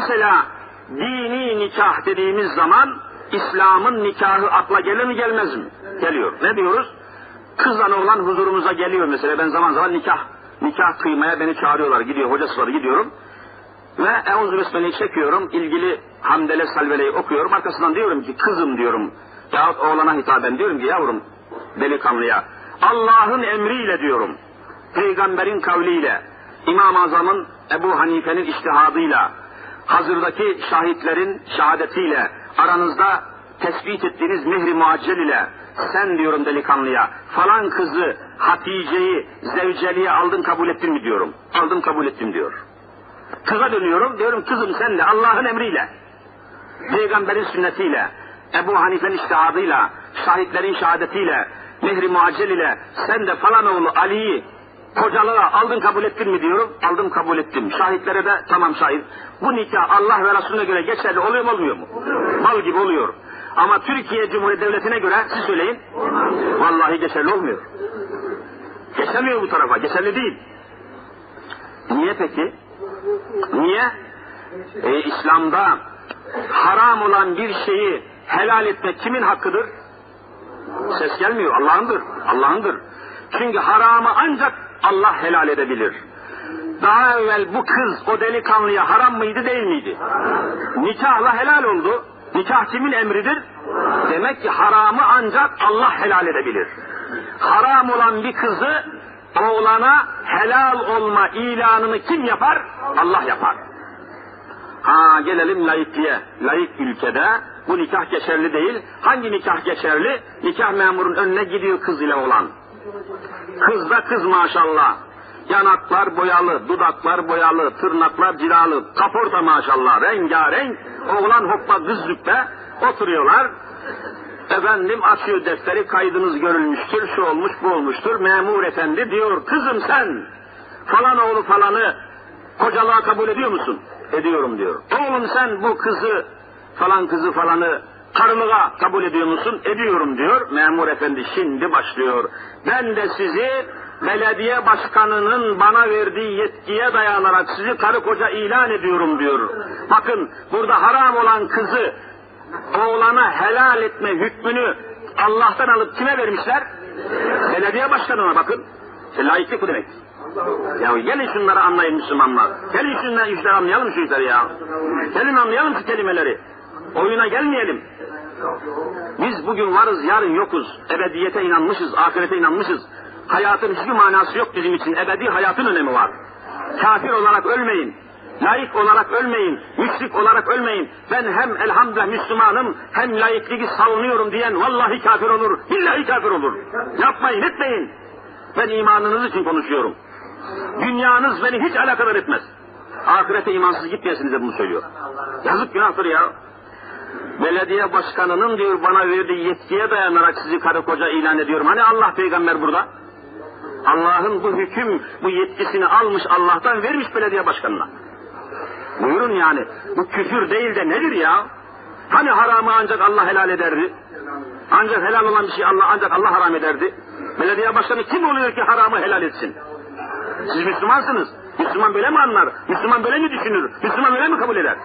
Mesela dini nikah dediğimiz zaman İslam'ın nikahı akla gelir mi gelmez mi? Geliyor. Ne diyoruz? Kızla oğlan huzurumuza geliyor mesela. Ben zaman zaman nikah nikah kıymaya beni çağırıyorlar. Gidiyor hocası var gidiyorum. Ve Eûzü Besmele'yi çekiyorum. ilgili Hamdele Salvele'yi okuyorum. Arkasından diyorum ki kızım diyorum. Yahut oğlana hitaben diyorum ki yavrum delikanlıya. Allah'ın emriyle diyorum. Peygamberin kavliyle. İmam-ı Azam'ın Ebu Hanife'nin iştihadıyla. Hazırdaki şahitlerin şehadetiyle. Aranızda tespit ettiğiniz mehri muaccel ile sen diyorum delikanlıya falan kızı Hatice'yi zevceliğe aldın kabul ettin mi diyorum. Aldım kabul ettim diyor. Kıza dönüyorum diyorum kızım sen de Allah'ın emriyle, peygamberin sünnetiyle, Ebu Hanife'nin iştihadıyla, şahitlerin şehadetiyle, mehri muaccel ile sen de falan oğlu Ali'yi kocalığa aldın kabul ettin mi diyorum. Aldım kabul ettim. Şahitlere de tamam şahit. Bu nikah Allah ve Resulüne göre geçerli oluyor mu olmuyor mu? Mal gibi oluyor. Ama Türkiye Cumhuriyeti Devleti'ne göre siz söyleyin. Vallahi geçerli olmuyor. Geçemiyor bu tarafa. Geçerli değil. Niye peki? Niye? E, İslam'da haram olan bir şeyi helal etmek kimin hakkıdır? Ses gelmiyor. Allah'ındır. Allah'ındır. Çünkü haramı ancak Allah helal edebilir. Daha evvel bu kız o delikanlıya haram mıydı değil miydi? Nikahla helal oldu. Nikah kimin emridir? Demek ki haramı ancak Allah helal edebilir. Haram olan bir kızı oğlana helal olma ilanını kim yapar? Allah yapar. Ha gelelim laikliğe. Laik ülkede bu nikah geçerli değil. Hangi nikah geçerli? Nikah memurun önüne gidiyor kız ile olan. Kız da kız maşallah. Yanaklar boyalı, dudaklar boyalı, tırnaklar cilalı, kaporta maşallah, rengarenk. Oğlan hoppa düzlükte oturuyorlar. Efendim açıyor defteri, kaydınız görülmüştür, şu olmuş, bu olmuştur. Memur efendi diyor, kızım sen falan oğlu falanı kocalığa kabul ediyor musun? Ediyorum diyor. Oğlum sen bu kızı falan kızı falanı karılığa kabul ediyor musun? Ediyorum diyor. Memur efendi şimdi başlıyor. Ben de sizi belediye başkanının bana verdiği yetkiye dayanarak sizi karı koca ilan ediyorum diyor. Bakın burada haram olan kızı oğlana helal etme hükmünü Allah'tan alıp kime vermişler? Belediye başkanına bakın. İşte laiklik bu demek. Ya gelin şunları anlayın Müslümanlar. Gelin şunları işleri anlayalım şu işleri ya. Gelin anlayalım şu kelimeleri. Oyuna gelmeyelim. Biz bugün varız, yarın yokuz. Ebediyete inanmışız, ahirete inanmışız. Hayatın hiçbir manası yok bizim için. Ebedi hayatın önemi var. Kafir olarak ölmeyin. Layık olarak ölmeyin, müşrik olarak ölmeyin. Ben hem elhamdülillah Müslümanım, hem layıklığı savunuyorum diyen vallahi kafir olur, billahi kafir olur. Yapmayın, etmeyin. Ben imanınız için konuşuyorum. Dünyanız beni hiç alakadar etmez. Ahirete imansız gitmeyesiniz de bunu söylüyor. Yazık günahtır ya. Belediye başkanının diyor bana verdiği yetkiye dayanarak sizi karı koca ilan ediyorum. Hani Allah peygamber burada? Allah'ın bu hüküm, bu yetkisini almış Allah'tan vermiş belediye başkanına. Buyurun yani. Bu küfür değil de nedir ya? Hani haramı ancak Allah helal ederdi? Ancak helal olan bir şey Allah ancak Allah haram ederdi. Belediye başkanı kim oluyor ki haramı helal etsin? Siz Müslümansınız. Müslüman böyle mi anlar? Müslüman böyle mi düşünür? Müslüman böyle mi kabul eder?